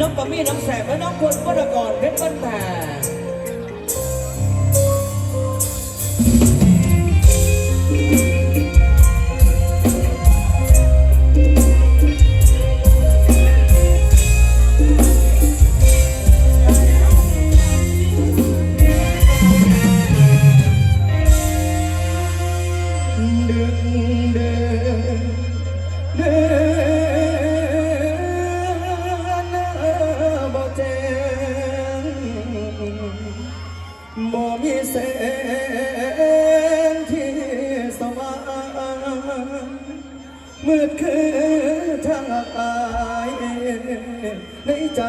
น้องปามี่น้องแสบและน้องคนวัตกรเพชรบ้านแพรดึกเดินเดิน ในใจ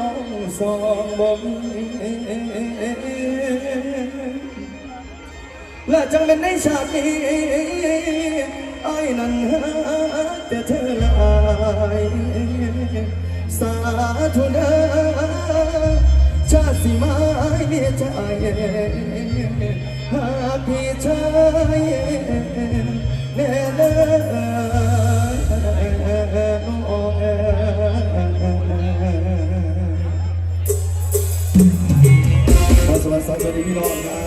น้องสองบ่มและจังเป็นในชาตินี้ไอ้นั้นหาแเธอลายสาธุนะชาติสิมาไอ้ใจ You it.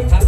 างขันยา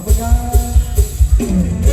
ขอบคุณครับ